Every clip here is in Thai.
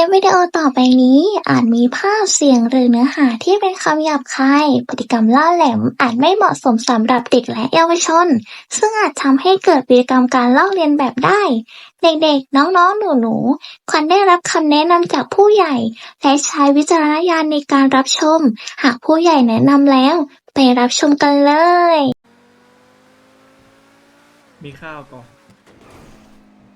ลิปวิดีโอต่อไปนี้ อาจมีภาพเสียงหรือเนื้อหาที่เป็นคำหยาบคาย พฤติกรรมล่าแหลมอาจไม่เหมาะสมสำหรับเด็กและเยาวชน ซึ่งอาจทำให้เกิดพฤติกรรมการลอกเลียนแบบได้ เด็กๆ น้องๆ หนูๆ ควรได้รับคำแนะนำจากผู้ใหญ่ และใช้วิจารณญาณในการรับชม หากผู้ใหญ่แนะนำแล้ว ไปรับชมกันเลย มีข้าวก่อน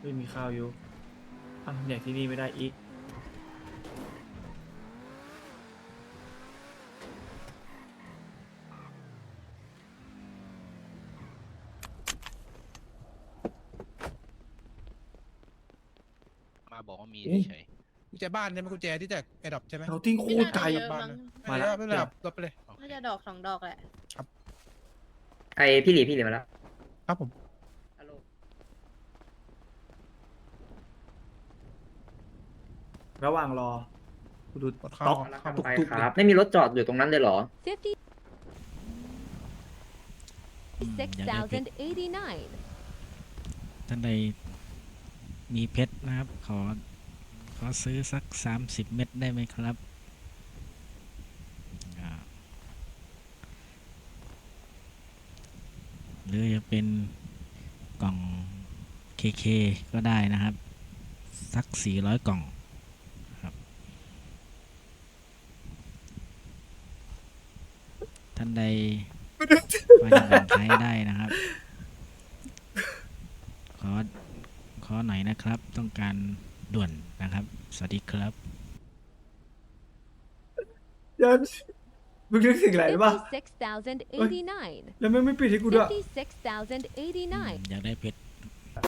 ไม่มีข้าวอยู่อ้าวเนี่ยที่นี่ไม่ได้อีก มาบอกว่ามี เอ้ยเฉยกุญแจบ้านใช่ไหมกุญแจที่แจกไอ้ดอกใช่ไหมเราทิ้งโคตรไกลเยอะบ้านมั้งมามาแล้ละวไม่เป็นไรครับรถไปเลยๆโอเคน่าจะดอกสองดอกแหละ ไอพี่หลีพี่หลีมาแล้วครับผมระหว่างรอกูดูกดเข้าต๊อกเข้าตุกไปตุกครับ ไม่มีรถจอดอยู่ตรงนั้นเลยเหรอ6,089ท่านใดมีเพชรนะครับ ขอข อซื้อสักสามสิบเม็ดได้ไหมครับหรือจะเป็นกล่องเคเคก็ได้นะครับ สักสี่ร้อยกล่องครับ ท่านใดพอจะแบ่งใช้ได้นะครับ ขอ ขอหน่อยนะครับ ต้องการ ด่วนนะครับ สวัสดีครับ ยันมึงนึกถึงอะไรรู้ป่ะ 56,089 แล้วไม่ไม่ปิดให้กูด้วย 56,089อยากได้เพชร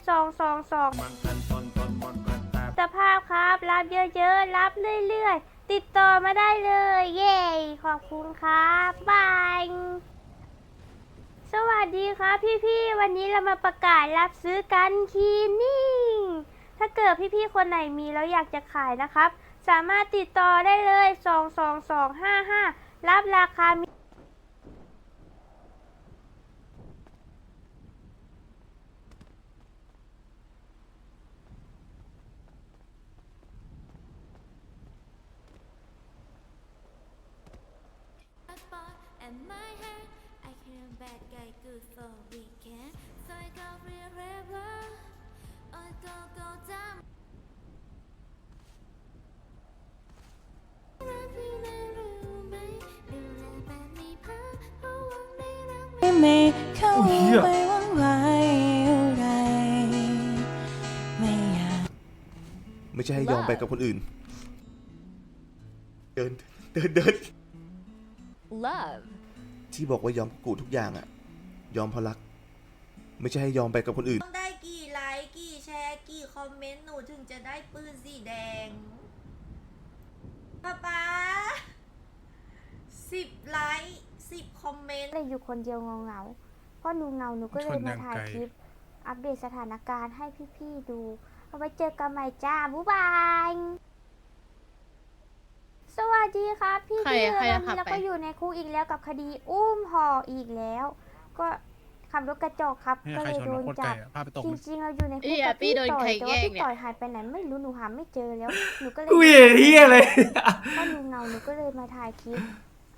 สองสองสองสภาพครับ รับเยอะๆ รับเรื่อยๆ ติดต่อมาได้เลย เย้ขอบคุณครับบาย สวัสดีครับพี่ๆ วันนี้เรามาประกาศรับซื้อกันคีนิ่ง ถ้าเกิดพี่ๆคนไหนมีแล้วอยากจะขายนะครับ สามารถติดต่อได้เลย 22255 รับราคามี ไม่เข้าโอ้ยเหี้ยไปหวังไว้อะไรไม่อยากไม่ใช่ให้ยอมไปกับคนอื่น เดิน เดินเดิน Love. ที่บอกว่ายอมกูทุกอย่างอะยอมเพราะรัก ไม่ใช่ให้ยอมไปกับคนอื่น ต้องได้กี่ไลค์กี่แชร์กี่คอมเมนต์หนูถึงจะได้ปืนสีแดงป๊าป๊าสิบไลค์ สิบคอมเมนต์ เลยอยู่คนเดียวเงาเงาๆเพราะหนูเหงาหนูก็เลยมาถ่ายคลิป อัปเดตสถานการณ์ให้พี่ๆดู เอาไว้เจอกันใหม่จ้าบ๊ายบาย สวัสดีครับพี่ใครพี่อะใครวัอะนขันี้บเราไป ก็อยู่ในคุกอีกแล้วกับคดีอุ้มห่ออีกแล้ว ก็ขับรถกระจอกครับให้ก็ใครเลยชนโดมานโคตรจัไกลบอะพาไปตกจมันริงๆ เราอยู่ในคุเอ้กยกับพี่พี่โดนต่อใครยแต่ว่าแกล้งพี่เนี่ย ต่อยหายไปไหนไม่รู้หนูหาไม่เจอแล้ว หนูก็เลยกูเห็นเฮียเลยเพราะหนูเหงาหนูก็เลยมาถ่ายคลิป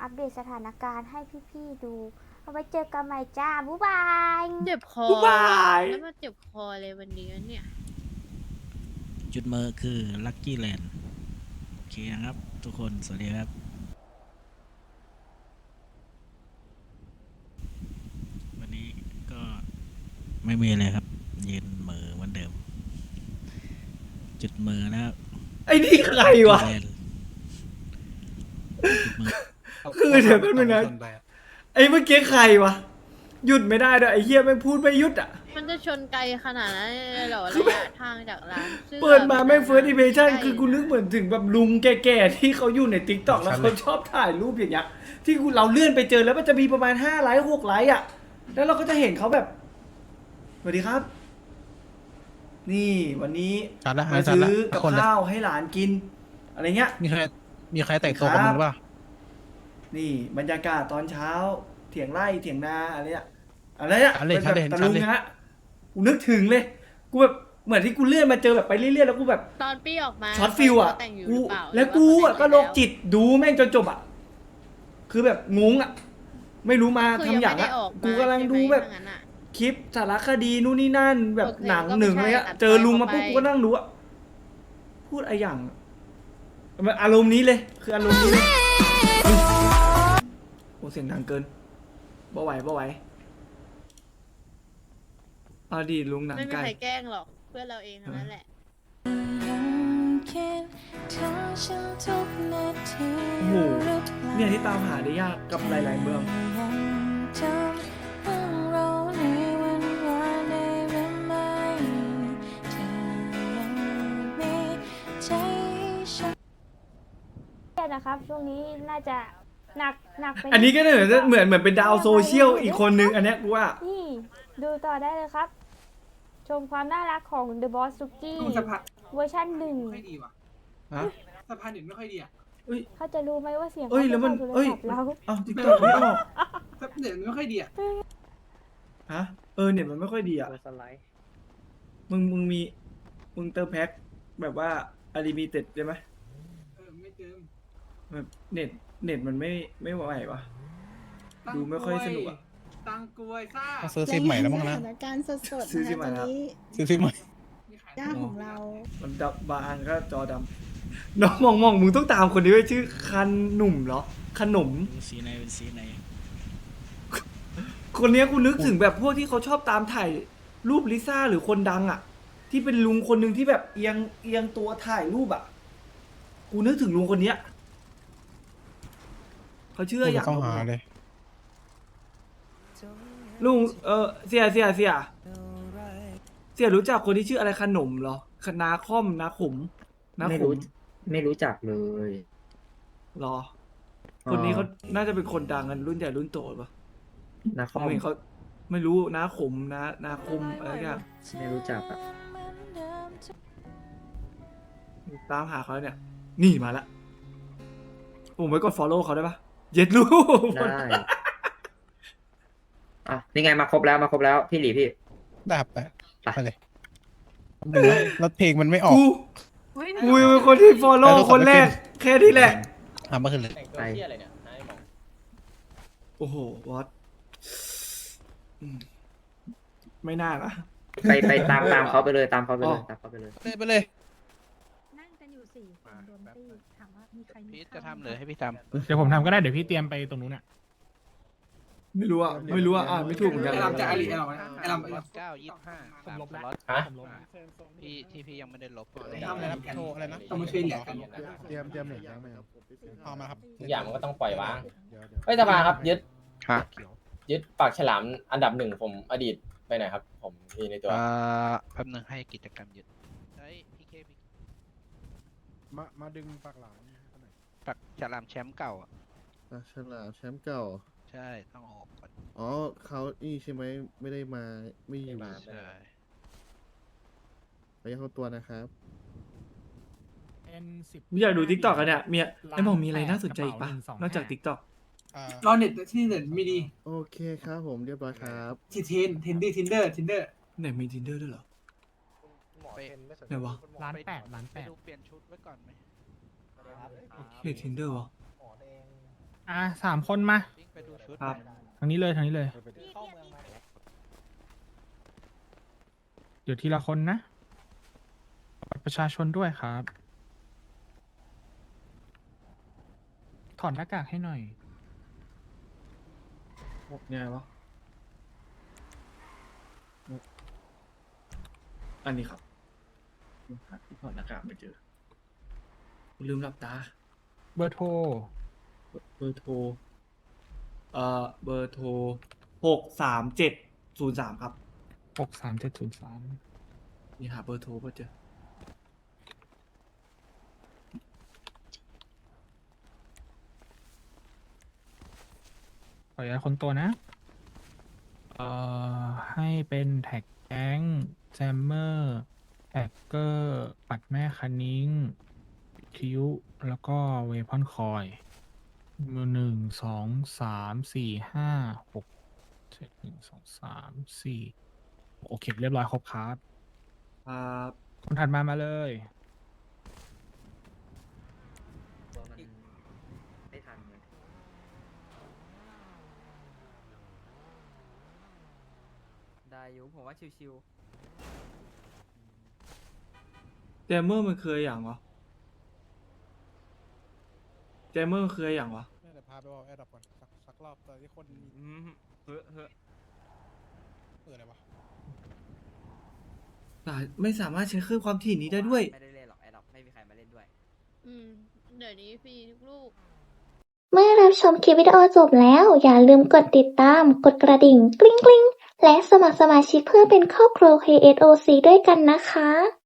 อัปเดตสถานการณ์ให้พี่ๆดู เอาไว้เจอกันใหม่จ้า บ๊ายบาย เจ็บคอ บ๊ายบาย แล้วมาเจ็บคอเลยวันนี้เนี่ย จุดเมอร์คือลั c กี้แลนด์โอเคนะครับ ทุกคน สวัสดีครับวันนี้ก็ไม่มีอะไรครับยืนเหมอเหมือนเดิม จุดเมอร์นะครับไอ้นี่ใครวะ Lucky Land จุดเมอร์ คือเดี๋ยวแป๊บนึงนะชไปอะไอ้เมื่อกี้ใครวะ หยุดไม่ได้ด้วยไอ้เฮียไม่งพูดไม่หยุดอะ มันจะชนไกลขนาดนั้นเลยเหรอระยะทางจากร้านสื้อเปิดมาแม่งเฟิร์สอิมเพรสชั่นใกล้คือกูนึกเหมือนถึงแบบลุงแก่ๆ ที่เขาอยู่ในติ๊กต็อกแล้วเขาชอบถ่ายรูปอย่างเงี้ยที่กูเราเลื่อนไปเจอแล้วมันจะมีประมาณห้าไลค์หกไลค์อะ แล้วเราก็จะเห็นเขาแบบสวัสดีครับ นี่วันนี้ชัดละมาชัดซื้ละอกับคนละ ข้าวให้หลานกิน อะไรเงี้ย มีใครมีใครแต่งตัวกับมึงหรือเปล่า นี่บรรยากาศตอนเช้า เถียงไร่เถียงนาอะไรอะอะไรอะชัดเลยป็นชัดเลยแบบเห็นตะชัลุดงเลยฮะกูนึกถึงเลย กูแบบเหมือนที่กูเลื่อนมาเจอแบบไปเรื่อยๆแล้วกูแบบ ตอนปี้ออกมาช็อตฟิลอะเขาแต่งอยู่หกูรือเปล่าแล้วกูอะก็โรคจิตดูแม่งจนจบอะ คือแบบงงอะ ไม่รู้มาคือทำอย่างไม่อะ ได้ออกมากูกำลังใช่ไหมดูแบบถ้างั้นอะ คลิปสารคดีนู่นนี่นั่น แบบโอเคหนังก็ไม่หนึ่งใช่อะไรเงี้ยตัดเจอลุงมาไปปุ๊บกูก็นั่งดูอะพูดอะไรอย่างอะมันอารมณ์นี้เลย คืออารมณ์นี้เลยโอ้ เสียงดังเกินบ่ไหวบ่ไหวเอาดีลุงหนังไม่มีไก่ ใครแกล้งหรอก เพื่อนเราเองทั้งนั้นแหละคิดถึงฉันทุกนาทีโอ้โหหรือเปล่าเนี่ยที่ตามหาได้ยากกับหลายๆเมืองยังจำเรื่องเราในวันวานได้หรือไม่เธอยังมีใจให้ฉันนะครับ ช่วงนี้น่าจะ หนักหนักไปอันนี้ก็เหมือนเหมือนเหมือนเป็นดาวโซเชียลอีกคนนึงอันเนี้ยกูว่า นี่ ดูต่อได้เลยครับ ชมความน่ารักของ The Boss Suki เวอร์ชันหนึ่งไม่ดีว่ะฮะสะพานเด็กไม่ค่อยดีอะเอ้ยเขาจะรู้ไหมว่าเสียงเอ้ยเขาแล้วมันจะเอ้ยข้าโทรศัพท์เราเอ้าติ๊กต็อกไม่ออกสะพานเด็กไม่ค่อยดีอะฮะเออเนี่ยมันไม่ค่อยดีอะสไลด์มึงมึงมีมึงเติมแพ็คแบบว่าอาริมีเต็ดได้ไหมเออไม่เติม แบบเน็ตเน็ตมันไม่ไม่ไหววะดูไม่ค่อยสนุกอะ ตังกลวยซ่าต้องซื้อซิมใหม่แล้วมั้งนะสถานการณ์สดๆซื้อซิมนะใหม่ตอนแล้ว นี้ซื้อซิมใหม่มีขายย่าของเรา มันดับบางอันก็จอดำน้องมองมองมึงต้องตามคนนี้ไว้ชื่อคันหนุ่มเหรอขนมดูสีไหนเป็นสีไหนคนเนี้ยกูนึกถึงแบบพวกที่เขาชอบตามถ่ายรูปลิซ่าหรือคนดังอะ ที่เป็นลุงคนหนึ่งที่แบบเอียงเอียงตัวถ่ายรูปอะ กูนึกถึงลุงคนเนี้ย เขาชื่ออย่างต้องหาเลย ลุงเออเสียเสียเสียเสียรู้จักคนที่ชื่ออะไรขนมเหรอคนาคอมนาขมนาไม่ขรู้มไม่รู้จักเลยเหรอ คนนี้เขาน่าจะเป็นคนดังกันรุ่นใหญ่รุ่นโตปะนาคเขาอมเห็นเขาไม่รู้นาขมนานาคมอะไรอย่างไม่รู้จักอะตามหาเขาแล้วเนี่ย นี่มาละผมไว้กด follow เขาได้ปะ เย็ดลูกได้อะนี่ไงมาครบแล้วมาครบแล้วพี่หลีพี่ได้ครับไปไป ไปเลยแป๊บนึงนะแล้วเพลงมันไม่ออกกูกูเป็นคนที่ follow แต่เราคนแรก แค่นี้แหละทำมาขึ้นเลยไปโอ้โหวอตไม่น่านะไปไปตามตามเขาไปเลยตามเขาไปเลอ๋ยอตามเขาไปเลยเลยไปเลยนั่งกันอยู่ สี่คนรวมตี้ถามว่ามีใครมีพี่ข้าวจะทำไหมเลยให้พี่ทเดี๋ยวผมทำก็ได้เดี๋ยวพี่เตรียมไปตรงนู้นอะไม่รู้อะไม่รู้อะอ่านไม่ถูกเหมือนกันไอ้ลำจะไอ้ลิไอ้ลำำไอ้ลำไอ้ลำ เก้ายี่สิบห้าสามสล็อตฮะพี่ที่พี่ยังไม่ได้ลบทำอะไรนะโชว์อะไรนะ ต้องมาช่วยเหลือกัน เตรียมเตรียมเหน็ตไหมครับพอมาครับ ทุกอย่างมันก็ต้องปล่อยวางเดี๋ยวเฮ้ยสภาครับยึดฮะยึดปากฉลามอันดับหนึ่งผมอดีตไปไหนครับ ผมมีในตัว อ่าแป๊บนึงให้กิจกรรมยึดเฮ้ยพี่เคพี่ มา มาดึงปากหลานปักฉลามแชมป์เก่าอะฉลามแชมป์เก่า ใช่ต้องออกก่อนอ๋อเขานี่ใช่ไหมไม่ได้มาไม่อยู่ใช่ไปเข้าตัวนะครับอยากดูทิกตอกกันเนี่ยเมียไอ้หมองมีอะไรน่าสนใจอีกปะนอกจากทิกตอกรอเน็ตที่เน็ตไม่ดีโอเคครับผมเรียบร้อยครับ ที่เทนเทนดี้ทินเดอร์ทินเดอร์ไหนมีทินเดอร์ด้วยเหรอ ไปไหนวะล้านแปดล้านแปด ไปดูเปลี่ยนชุดไว้ก่อนไหมเฮ้ยทินเดอร์วะ อะสามคนมา วิ่งไปดูชุดครับ ทางนี้เลยทางนี้เลย เดี๋ยวทีละคนนะบัตรประชาชนด้วยครับ ถอดหน้ากากให้หน่อยเนี่ยวะ อันนี้ครับ หาที่ถอดหน้ากากไม่เจอ ลืมหลับตา เบอร์โทร เบอร์โทร เอ่อ เบอร์โทรหกสามเจ็ดศูนย์สามครับ หกสามเจ็ดศูนย์สามนี่หาเบอร์โทรก็เจอ ขออนุญาตคนตัวนะ เอ่อ ให้เป็นแท็กแก๊งแจมเมอร์ แท็กเกอร์ปัดแม่คันนิ้งคิวแล้วก็เวพอนคอยมือหนึ่งสองสามสี่ห้าหกเจ็ดหนึ่งสองสามสี่โอเค เรียบร้อยครบครับ ครับคนถัดมามาเลยตัวมันไม่ทันเลยได้อยู่ผมว่าชิว เจมเมอร์มันเคยอย่างวะเจมเมอร์เคยอย่างวะเดี๋ยวพาไปเอาแอร์ดับก่อนสักสักรอบตอนที่คนมีๆอืมเฮ้อเฮ้อเปิดอะไรวะแต่ไม่สามารถใช้เครื่องความถี่นี้ได้ด้วย ไม่ได้เล่นหรอกแอร์ดับไม่มีใครมาเล่นด้วย อืม เดี๋ยวนี้ฟรีทุกลูก เมื่อรับชมคลิปวิดีโอจบแล้ว อย่าลืมกดติดตาม กดกระดิ่ง กริ๊งกริ๊งและสมัครสมาชิกเพื่อเป็นครอบครัว KSOC ด้วยกันนะคะ